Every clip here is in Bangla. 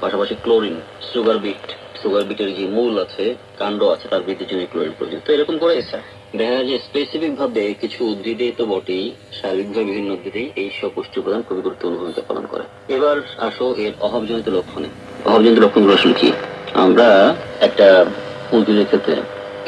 পাশাপাশি ক্লোরিন সুগার বিট সুগার বিটের যে মূল আছে কাণ্ড আছে তার বৃদ্ধির জন্য ক্লোরিন প্রয়োজন তো এরকম করে দেখা যায় যে স্পেসিফিক ভাবে কিছু উদ্ভিদে তো বটেই শারীরিকভাবে বিভিন্ন উদ্ভিদেই এই সব পুষ্টি উপাদান খুবই গুরুত্বপূর্ণ ভূমিকা পালন করে। এবার আসো এর অভাবজনিত লক্ষণে। অভাবজনিত লক্ষণগুলো আসলে কি? আমরা একটা উদ্ভিদের ক্ষেত্রে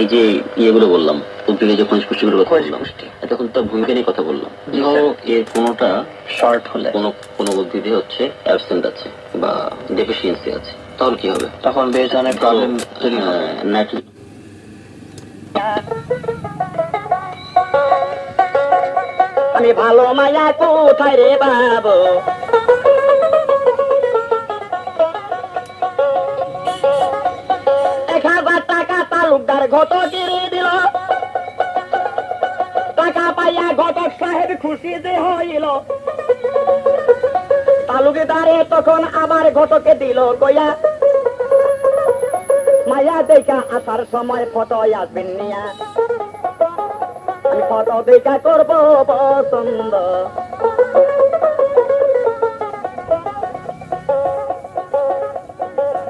এই যে ইয়েগুলো বললাম উদ্ভিদে যে খনিজ পুষ্টিগুলো কথা বললাম। এতক্ষণ তার ভূমিকা নিয়ে কথা বললাম। ধরো এর কোনোটা শর্ট হলে। কোনো কোনো উদ্ভিদে হচ্ছে অ্যাবসেন্ট আছে বা ডেফিসিয়েন্সি আছে। তাহলে কি হবে? তখন বেশ অনেক প্রবলেম তৈরি হবে। হ্যাঁ, আমি ভালো মায়া কোথায় রে বাবু? এক হাজার টাকা তালুকদার ঘট কিনে দিল। টাকা পাইয়া ঘটক সাহেব খুশি যে হইল। তালুকদারে তখন আবার ঘটকে দিল কইয়া, মায়া দেখা আসার সময় ফটো আসবেন নিয়া। ফটো দেখা করব পছন্দ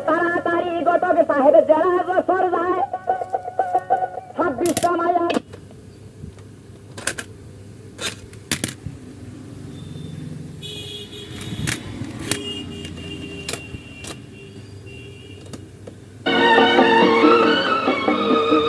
তাড়াতাড়ি গতক সাহেব জেলা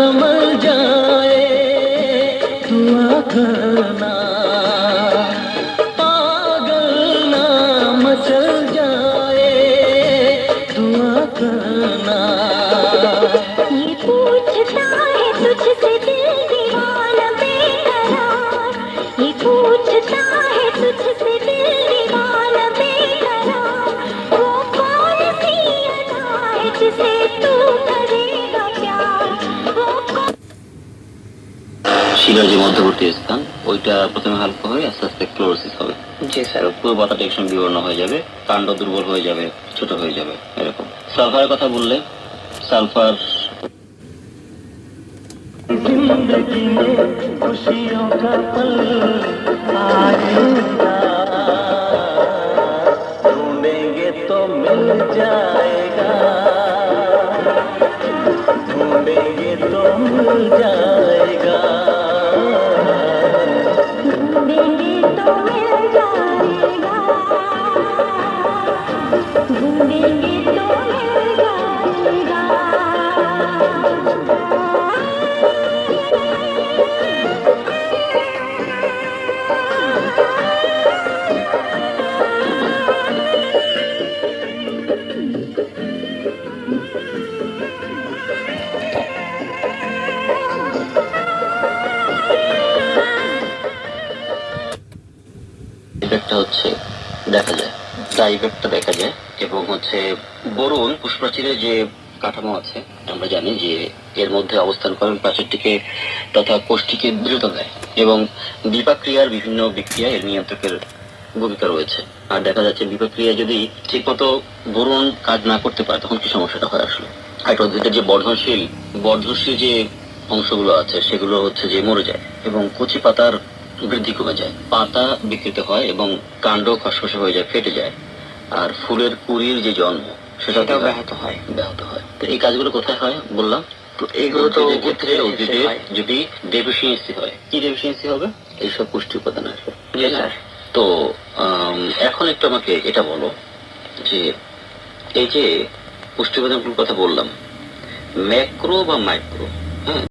समझ जाए तू आखना শিলার যে মধ্যবর্তী স্থান ওইটা প্রথমে হালকা হয়ে আস্তে আস্তে ক্লোরোসিস হবে জি স্যার পুরো পাতাটা একসঙ্গে বিবর্ণ হয়ে যাবে কাণ্ড দুর্বল হয়ে যাবে ছোট হয়ে যাবে এরকম সালফারের কথা বললে সালফার जिंदगी में खुशियों का पल হচ্ছে, দেখা যায়। যা ইফেক্টটা দেখা যায় এবং হচ্ছে বরুণ পুষ্প্রাচীরের যে কাঠামো আছে আমরা জানি যে এর মধ্যে অবস্থান করেন প্রাচীরটিকে তথা কোষ্ঠীকে দৃঢ়তা দেয় এবং বিপাক্রিয়ার বিভিন্ন বিক্রিয়া এর নিয়ন্ত্রকের ভূমিকা রয়েছে। আর দেখা যাচ্ছে বিপাক্রিয়া যদি ঠিকমতো বরুণ কাজ না করতে পারে, তখন কি সমস্যাটা হয় আসলে? উদ্ভিদের যে বর্ধনশীল বর্ধনশীল যে অংশগুলো আছে, সেগুলো হচ্ছে যে মরে যায় এবং কচি পাতার বৃদ্ধি কমে যায়। পাতা বিকৃত হয় এবং কাণ্ড খসখসে হয়ে যায় ফেটে যায়। আর ফুলের কুড়ির যে জন্ম সেটাও ব্যাহত হয়। ব্যাহত হয়। তো এই কাজগুলো কোথায় হয় বললাম? তো এইগুলো তো ক্ষেত্রে উদ্ভিদের। যদি ডেফিসিয়েন্সি হয়। কি ডেফিসিয়েন্সি হবে? এইসব পুষ্টি উপাদান আসবে তো এখন একটু আমাকে এটা বলো যে এই যে পুষ্টি উপাদানগুলোর কথা বললাম ম্যাক্রো বা মাইক্রো হ্যাঁ?